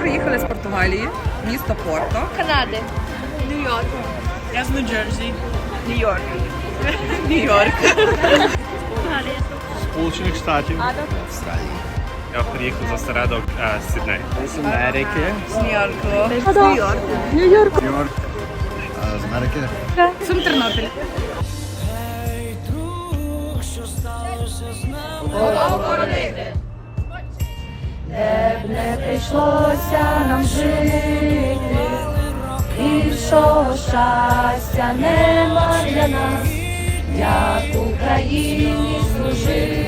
приїхали з Португалії, місто Порто. Канади. Нью-Йорк. Я з Нью-Джерсі. Нью-Йорк. Нью-Йорк. Сполучених Штатів. Я приїхав з осередок е, з Сідней. З Америки. З Нью-Йорку. З Нью-Йорку. Нью-Йорк. Нью-Йорк. З Америки. Сум Тернопіль. Не прийшлося нам жити, більшого щастя нема для нас, як Україні служити.